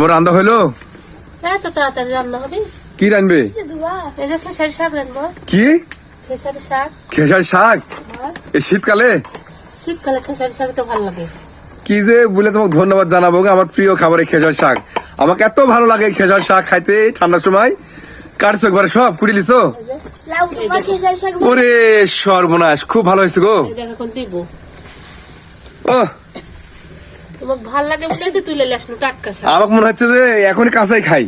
তোমার রান্না হইল এত তাড়াতাড়ি রান্না হবে। কি রানবে খেসারি শাক কি? খেসারি শাক। খেসার শাক? এই শীতকালে? শীতকালে খেসারি শাক তো ভালো লাগে। কি যে বলে তোমাকে ধন্যবাদ জানাব আমার প্রিয় খাবার এই খেসার শাক। আমাকে এত ভালো লাগে খেসার শাক খাইতে ঠান্ডার সময়। কাটছো একবার সব কুড়ি লিছো? ওরে সর্বনাশ খুব ভালো হয়েছে গো। ও তোমাকে ভালো লাগে বলে তো তুলে আসলো টাটকা শাক। আমাকে মনে হচ্ছে যে এখনই কাঁচাই খাই।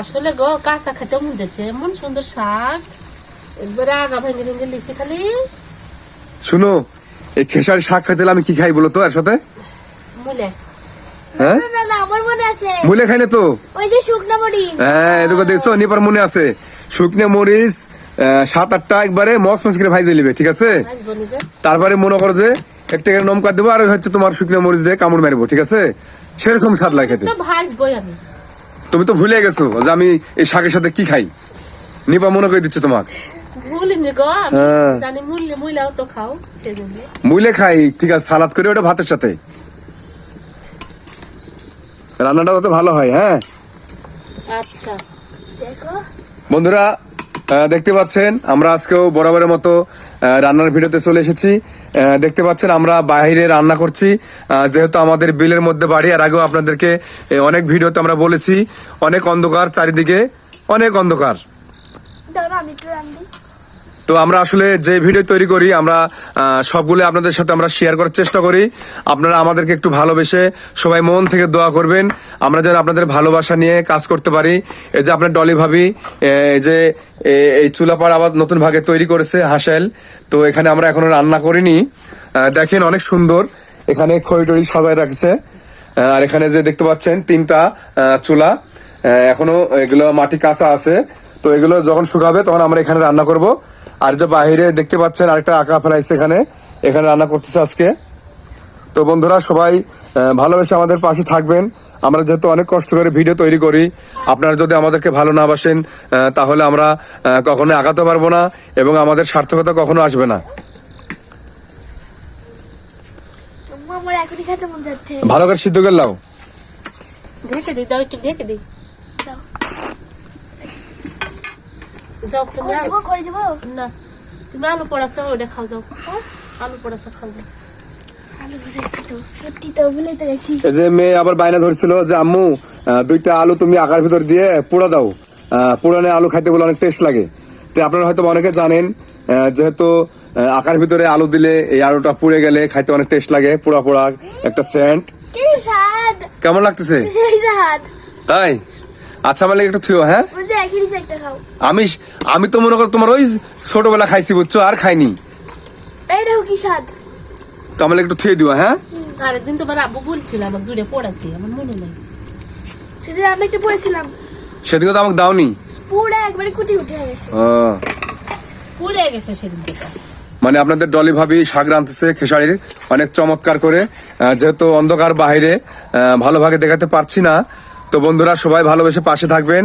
আসলে গো কাঁচা খেতে মন যাচ্ছে এমন সুন্দর শাক। একবারে আগা ভেঙে ভেঙে লিখছি খালি। শুনো এই খেসার শাক খাইতে আমি কি খাই বলো তো এর সাথে? মুলে। হ্যাঁ? না না আছে। খাইলে তো? ওই যে শুকনা মরিচ। হ্যাঁ এদিকে দেখছ নিপার মনে আছে। শুকনো মরিচ সাত আটটা একবারে মস মস করে ভাইজে নিবে ঠিক আছে? তারপরে মনে করো যে একটা করে নমকা দেবো আর হচ্ছে তোমার শুকনো মরিচ দিয়ে কামড় মারবো ঠিক আছে? সেরকম স্বাদ লাগে খেতে। তুমি তো ভুলে গেছো যে আমি এই শাকের সাথে কি খাই। নিপা মনে করে দিচ্ছে তোমাকে। ভুলিনি গো আমি হ্যাঁ। জানি মুললে মুইলাও তো খাও সেই জন্য মুইলে খাই ঠিক আছে সালাদ করে ওটা ভাতের সাথে। রান্নাটা তো ভালো হয় হ্যাঁ? আচ্ছা। বন্ধুরা আহ, দেখতে পাচ্ছেন আমরা আজকেও বরাবরের মতো রান্নার ভিডিওতে চলে এসেছি। দেখতে পাচ্ছেন আমরা বাইরে রান্না করছি। যেহেতু আমাদের বিলের মধ্যে বাড়ি, আর আগেও আপনাদেরকে অনেক ভিডিওতে আমরা বলেছি, অনেক অন্ধকার চারিদিকে, অনেক অন্ধকার দাঁড়া আমি একটু রান্ধি তো আমরা আসলে যে ভিডিও তৈরি করি, আমরা সবগুলো আপনাদের সাথে আমরা শেয়ার করার চেষ্টা করি। আপনারা আমাদেরকে একটু ভালোবেসে সবাই মন থেকে দোয়া করবেন। আমরা যেন আপনাদের ভালোবাসা নিয়ে কাজ করতে পারি। এই যে আপনার ডলি ভাবি এই যে এই চুলাপাড় আবার নতুন ভাগে তৈরি করেছে, হাসেল। তো এখানে আমরা এখনও রান্না করিনি। দেখেন অনেক সুন্দর এখানে খড়ি সাজায় রাখছে। আর এখানে যে দেখতে পাচ্ছেন, তিনটা চুলা। এখনও এগুলো মাটি কাঁচা আছে। তো এগুলো যখন শুকাবে, তখন আমরা এখানে রান্না করব। আর যে বাইরে দেখতে পাচ্ছেন আরেকটা আঁকা ফেলাইছে এখানে এখানে রান্না করতেছে আজকে। তো বন্ধুরা সবাই ভালোবেসে আমাদের পাশে থাকবেন। আমরা যেহেতু অনেক কষ্ট করে ভিডিও তৈরি করি আপনারা যদি আমাদেরকে ভালো না বাসেন তাহলে আমরা কখনো আগাতে পারব না এবং আমাদের সার্থকতা কখনো আসবে না। মন ভালো করে সিদ্ধ করে লাও ঢেকে দিই দাও একটু ঢেকে দিই। দাও। যাও তুমি করে আলু দেবো করে দেবো? না। তুমি আলু পড়াছো ওটা খাও যাও। আলু পড়াছো খাও যাও। আলু ভরেছি তো সত্যি তো ভুলে তো গেছি। এই যে মেয়ে আবার বায়না ধরছিল যে আম্মু দুইটা আলু তুমি আকার ভিতর দিয়ে পোড়া দাও। পোড়ানে আলু খাইতে বলে অনেক টেস্ট লাগে। তো আপনারা হয়তো অনেকে জানেন যেহেতু আকার ভিতরে আলু দিলে এই আলুটা পুড়ে গেলে খাইতে অনেক টেস্ট লাগে পোড়া পোড়া একটা সেন্ট কেমন লাগতেছে? তাই? আচ্ছা আমার লেগে একটু থিও হ্যাঁ? আমি আমি তো মনে করো তোমার ওই ছোটবেলা খাইছি বুঝছ আর খাইনি। এই দেখো কি স্বাদ? তো আমার একটু থুয়ে দিও হ্যাঁ? আরেকদিন তোমার আব্বু বলছিল আমাকে দূরে পড়াতে আমার মনে নেই। সেদিন আমি একটা পড়েছিলাম। সেদিকে তো আমাকে দাওনি। পুরো একবারে কুটি হয়ে গেছে। ও। পুড়ে গেছে সেদিন মানে আপনাদের ডলি ভাবি শাক রাঁধতেছে খেসারির অনেক চমৎকার করে। যেহেতু অন্ধকার বাইরে আহ, ভালোভাবে দেখাতে পারছি না। তো বন্ধুরা সবাই ভালোবেসে পাশে থাকবেন।